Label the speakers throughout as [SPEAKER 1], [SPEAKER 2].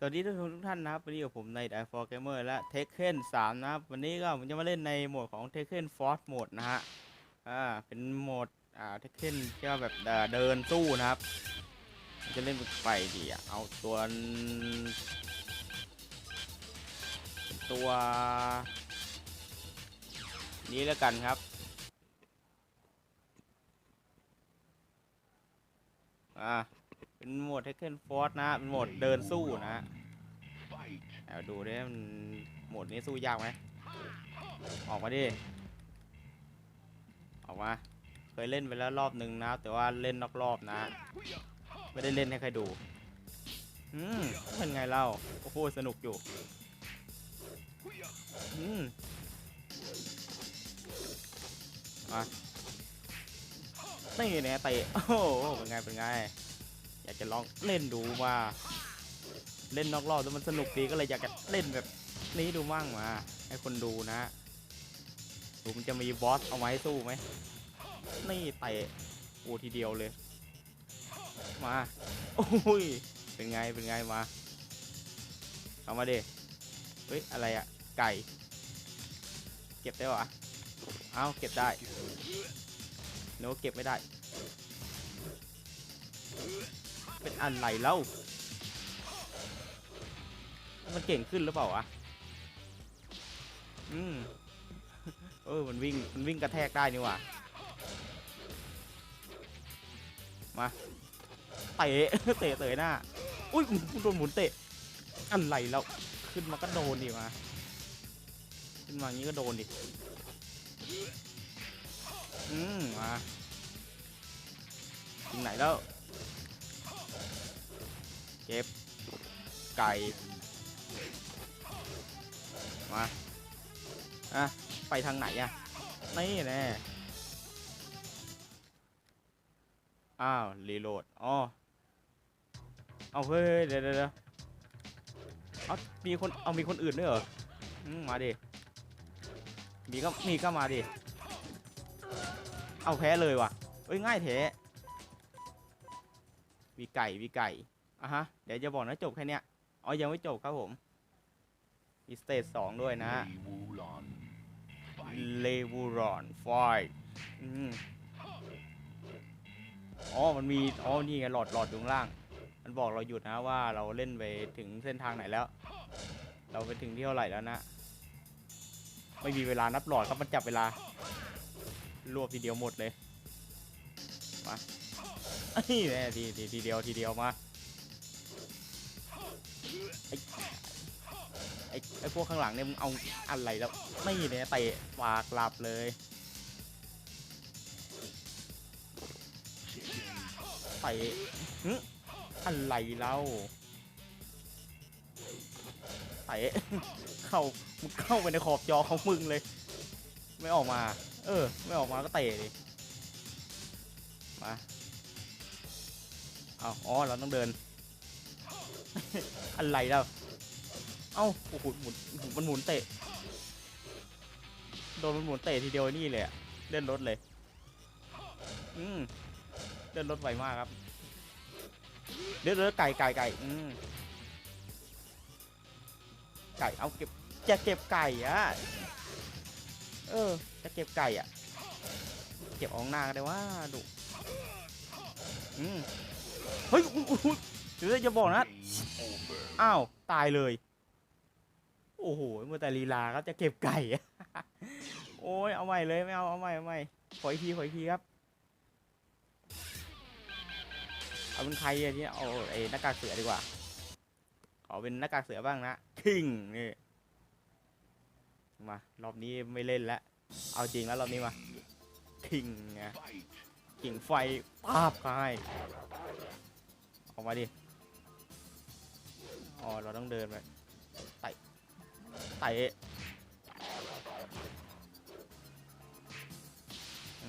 [SPEAKER 1] สวัสดีทุกคนทุกท่านนะครับวันนี้กับผมใน d อ f o r Gamer และ Tekken 3 นะครับ วันนี้ก็ผมจะมาเล่นในโหมดของ Tekken Force Mode นะฮะอ่าเป็นโหมดอ่า Tekken ที่ว่าแบบเดินสู้นะครับ จะเล่นเป็นไฟดีอะเอาตัวตัว นี้แล้วกันครับอ่า เป็นโหมด Tekken Force นะฮะเป็นโหมดเดินสู้นะฮะเอาดูดิมันโหมดนี้สู้ยากไหมออกมาดิ ออกมา เคยเล่นไปแล้วรอบหนึ่งนะ แต่ว่าเล่นนอกรอบนะ ไม่ได้เล่นให้ใครดู อืมเป็นไงเล่า โอ้โห สนุกอยู่ อืมมานี่เนี่ยเตะ โอ้โหเป็นไง เป็นไง จะลองเล่นดูว่า เล่นนอกรอบแล้วมันสนุกดีก็เลยอยากจะเล่นแบบนี้ดูมั่งมา ให้คนดูนะดูมันจะมีบอสเอาไว้สู้ไหมนี่เตะโอ้ทีเดียวเลย มาโอ้ยเป็นไงเป็นไงมาเอามาดิเฮ้ยอะไรอะไก่ เก็บได้วะเอาเก็บได้โนเก็บไม่ได้ เป็นอะไรเล่ามันเก่งขึ้นหรือเปล่าวะ อืม เออ มันวิ่ง มันวิ่งกระแทกได้นี่หว่ามา เตะ เตะเตะหน้า อุ้ยโดนหมุนเตะ อะไรแล้ว ขึ้นมาก็โดนดิมา ขึ้นมาอย่างนี้ก็โดนดิ อืม มาถึงไหนแล้ว เก็บไก่ มา อะ ไปทางไหนอะ นี่แน่อ้าว รีโหลดอ๋อเอาเฮ้ยเดี๋ยวเดี๋ยวเดี๋ยวเอามีคน เอามีคนอื่นด้วยเหรอมมาดิ มีก็ มีก็มาดิ เอาแพ้เลยว่ะ เอ้ย ง่ายแท้มีไก่มีไก่ อะฮะ เดี๋ยวจะบอกนะจบแค่เนี้ย อ๋อ ยังไม่จบครับผมมีสเตจสองด้วยนะเลวูรอนไฟอ๋อ มันมี อ๋อ นี่ไง หลอดหลอดอยู่ข้างล่าง มันบอกเราหยุดนะว่าเราเล่นไปถึงเส้นทางไหนแล้ว เราไปถึงที่เท่าไหร่แล้วนะ ไม่มีเวลานับหลอดครับมันจับเวลารวบทีเดียวหมดเลย มาไอ้แน่ทีทีทีเดียวทีเดียวมา พวกข้างหลังเนี่ยมึงเอาอะไรแล้ว ไม่เนี่ยเตะปากหลับเลยเตะหึอะไรเล่าเตะเข้ามึงเข้าไปในขอบจอของมึงเลย ไม่ออกมา เออ ไม่ออกมาก็เตะดิมาเอาอ๋อ เราต้องเดิน อะไรแล้ว เอ้าโอ้โหหมุนมันหมุนเตะ โดนมันหมุนเตะทีเดียวนี่เลยอะเล่นรถเลย อืมเล่นรถไวมากครับเดี๋ยวเดไก่ไก่ไก่อืมไก่เอาเก็บจะเก็บไก่อะเออ จะเก็บไก่อะเก็บออกหน้าก็ได้ว่าดุอืมเฮ้ยอุ๊ยเดี๋ยวจะบอกนะ อ้าว ตายเลย อ้โหเมื่อแต่ลีลาครับจะเก็บไก่ โอ้ยเอาใหม่เลยไม่เอาเอาใหม่เอาใหม่ขออีกทีขออีกทีครับเอาเป็นใครอะที่เอาไอ้หน้ากากเสือดีกว่าขอเป็นหน้ากากเสือบ้างนะคิงนี่มารอบนี้ไม่เล่นแล้วเอาจริงแล้วรอบนี้มาคิงไงคิงไฟปาบเขาให้ออกมาดิอ๋อเราต้องเดินไป ไต่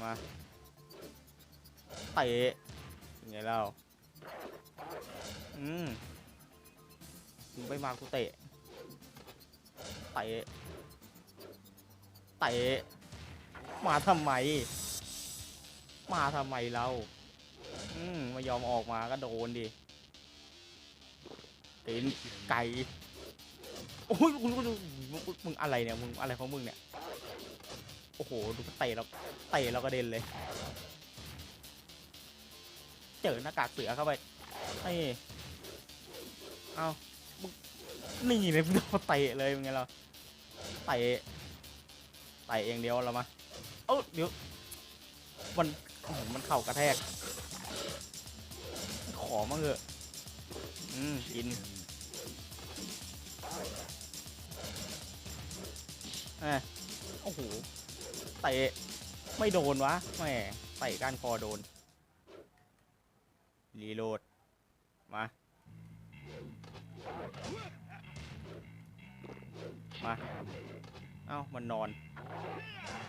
[SPEAKER 1] มาเตะยังไงเล่าอืมมึงไม่มากูเตะเตะเตะมาทำไม มาทำไมเรา อืมไม่ยอมออกมาก็โดนดิตีนไก่ โอ้ยมึงมึงมึงอะไรเนี่ยมึงอะไรของมึงเนี่ยโอ้โหดูเตะเราเตะเรากระเด็นเลย เจอหน้ากากเสือเข้าไปไอ้เอามึงนี่เลยมึงโดนเตะเลยมึงไงเราเตะเตะเองเดียวเรามาเอ้าเดี๋ยวมันโอ้โหมันเข่ากระแทก ขอมาเถอะอืมกิน อ้ยโอ้โหเตะไม่โดนวะแหมเตะก้านคอโดน รีโหลด มา มา เอ้า มันนอน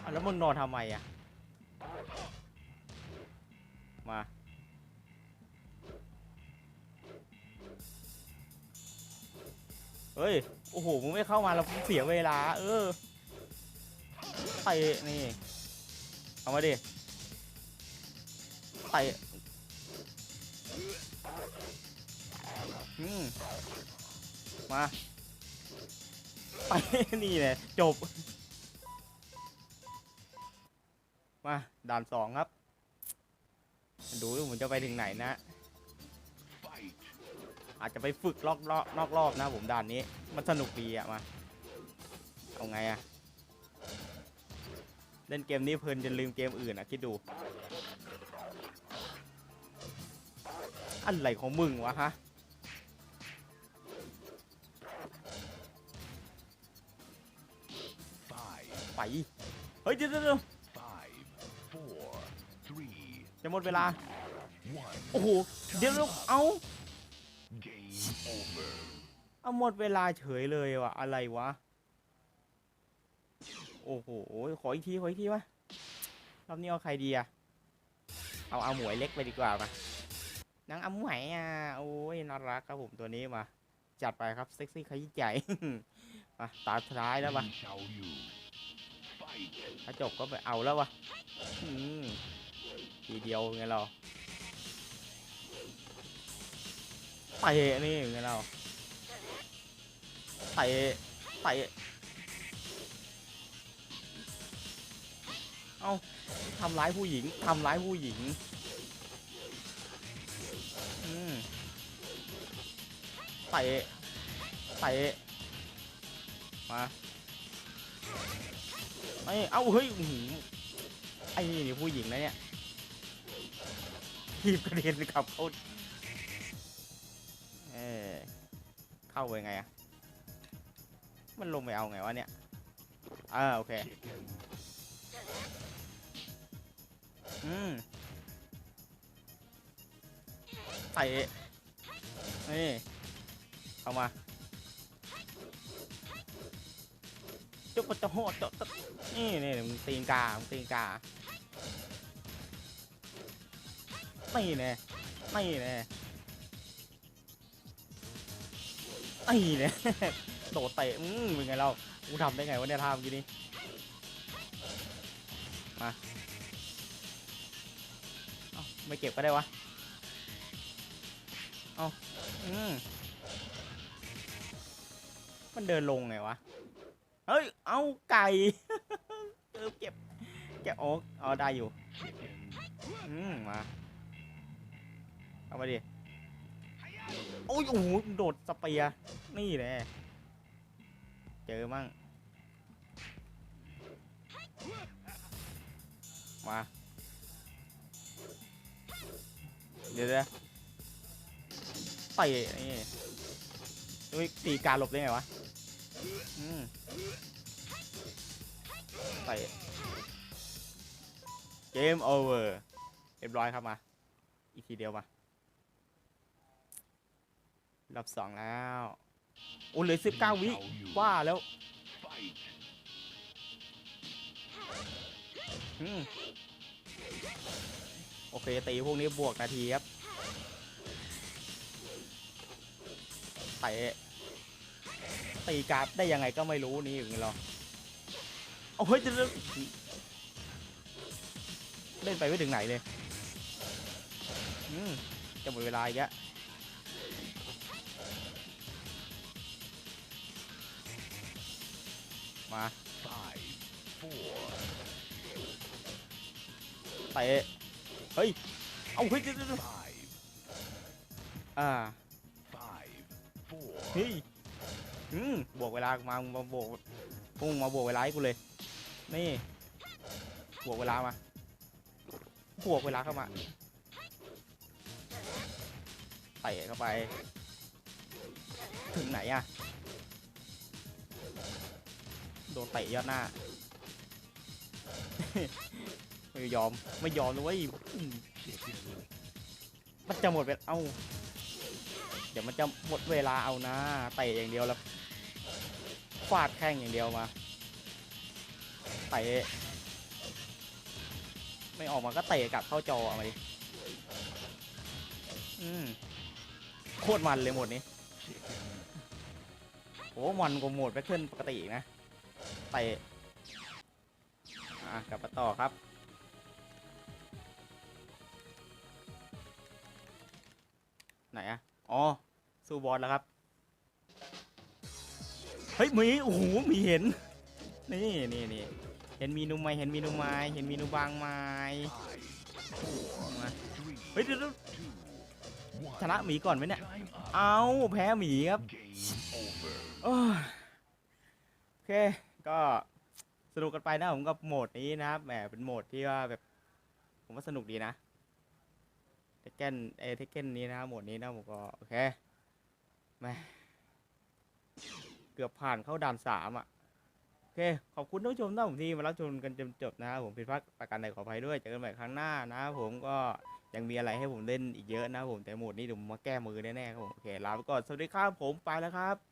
[SPEAKER 1] อแล้วมึงนอนทำไมอะ มา เฮ้ย โอ้โห มึงไม่เข้ามาแล้วเสียเวลา เออ ไปนี่ เอามาดิไปอืมมาไปนี่เลยจบ มาด่านสองครับ ดูว่าผมจะไปถึงไหนนะ อาจจะไปฝึกลอกรอบนอกรอบนะผมด่านนี้ มันสนุกดีอะมา เอาไงอะ เล่นเกมนี้เพลินจนลืมเกมอื่นอะคิดดู อะไรของมึงวะฮะ
[SPEAKER 2] Five,
[SPEAKER 1] ไป เฮ้ยเดี๋ยวเดี๋ยวเดี๋ยว
[SPEAKER 2] five, four, three,
[SPEAKER 1] จะหมดเวลา
[SPEAKER 2] one.
[SPEAKER 1] โอ้โห เดี๋ยวเดี๋ยวเอา
[SPEAKER 2] Game over.
[SPEAKER 1] เอาหมดเวลาเฉยเลยวะอะไรวะ โอ้โห ขออีกที ขออีกทีวะรอบนี้เอาใครดีอะเอาเอาหมวยเล็กไปดีกว่ามานางเอาหมวยอะ โอ้ยน่ารักครับผมตัวนี้มา จัดไปครับเซ็กซี่ขยี้ใจมาตาสุดท้ายแล้วปะถ้าจบก็ไปเอาแล้ววะอืมทีเดียวไงเราเตะนี่ไงเราเตะเตะ เอาทำร้ายผู้หญิงทำร้ายผู้หญิง อืมเตะเตะมาไอ้เอ้าเฮ้ยอื้อหือไอ้นี่ผู้หญิงนะเนี่ยทีบกระเด็นกับเขาเออเข้าไปไงอะมันลงไปเอาไงวะเนี่ยอ่าโอเค อืมเตะนี่เอามาจุ๊บจะโหดจะจะนี่นี่มึงตีนกามึงตีนกาไม่แน่ไม่แน่ไม่แน่โดดเตะอืมเป็นไงเรากูทำได้ไงวะเนี่ยท่าเมื่อกี้นี้เอ้า ไม่เก็บก็ได้วะ เอาอืมมันเดินลงไงวะ เฮ้ย เอาไก่เออเก็บเก็บโอ๊กเอได้อยู่ อืมมา เอามาดิ โอ้ยโอ้โหโดดสเปียนี่แหละ เจอมั่ง มา เดี๋ยวนะเตะนี่เฮ้ยตีการหลบได้ไงวะอืมเตะเกมโอเวอร์เรียบร้อยครับมา อีกทีเดียวมารอบสองแล้วโอ้เหลือสิบเก้าวิว่าแล้วอืม โอเคตีพวกนี้บวกนาทีครับเตะตีการ์ดได้ยังไงก็ไม่รู้นี่อย่างนี้หรอโอ้ยจะเล่นไปไม่ถึงไหนเลยจะหมดเวลาอีกแล้วมาเตะ เฮ้ย เอาเฮ้ยเดี๋ยวเดี๋ยวเดี๋ยว
[SPEAKER 2] five,
[SPEAKER 1] อ่า
[SPEAKER 2] five, four,
[SPEAKER 1] เฮ้ย อืมบวกเวลา มามึงมาบวกพุ่งมาบวกเวลาให้กูเลย นี่ บวกเวลามา บวกเวลาเข้ามาเตะเข้าไป ถึงไหนอะโดนเตะยอดหน้า ไม่ยอมไม่ยอมเลยเว้ยอืมมันจะหมดเวลาเอ้าเดี๋ยวมันจะหมดเวลาเอานะเตะอย่างเดียวแล้วฟาดแข้งอย่างเดียวมาเตะไม่ออกมาก็เตะกลับเข้าจออามาดิอืมโคตรมันเลยหมดนี้โอ้มันกว่าโหมดแบทเทิลปกตินะเตะอะกลับมาต่อครับ ไหนอะอ๋อ สู้บอสแล้วครับ เฮ้ยหมีโอ้โหหมีเห็น นี่นี่นี่เห็นมีนูไหมเห็นมีนูไม้เห็นมีนูบางไม้มาเฮ้ยเดี๋ยวชนะหมีก่อนไหมเนี่ย เอาแพ้หมีครับโอ้โอเค ก็สนุกกันไปนะผมกับโหมดนี้นะครับ แหมเป็นโหมดที่ว่าแบบ ผมว่าสนุกดีนะ เทคเกนเอเทคเกนนี้นะครับหมดนี้นะผมก็โอเคแม่เกือบผ่านเข้าด่านสามอะโอเค ขอบคุณท่านผู้ชมท่านผมที่มารับชมกันจนจบนะครับผมผิดพลาดประการใดขออภัยด้วยเจอกันใหม่ครั้งหน้านะครับผมก็ยังมีอะไรให้ผมเล่นอีกเยอะนะครับผมแต่หมดนี้เดี๋ยวผมมาแก้มือแน่ๆครับผมโอเคลาไปก่อนสวัสดีครับผมไปแล้วครับ